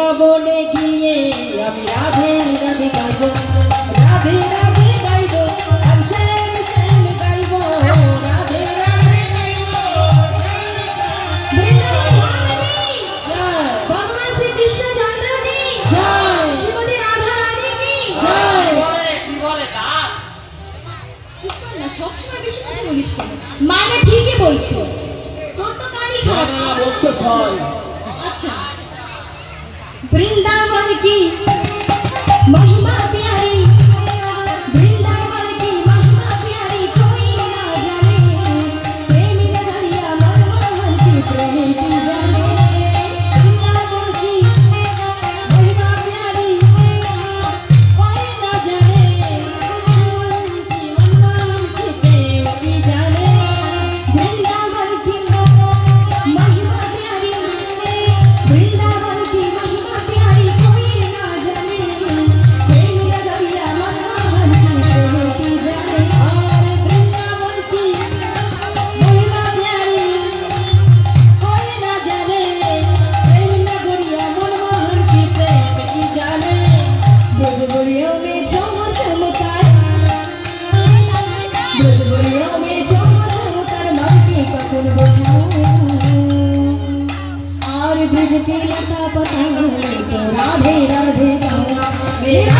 বৃন্দাবনে গিয়ে আমি রাধে রাধে গাইব রাধে রাধে গাইব আর শ্যাম শ্যাম গাইব রাধে রাধে ভগবান শ্রীকৃষ্ণ চন্দ্র মানে ঠিকই বলছো তোর তো কানই খারাপ না বলছো সব वृंदावन की और ब्रज के लता पता तो राधे राधे कहूँ मेरा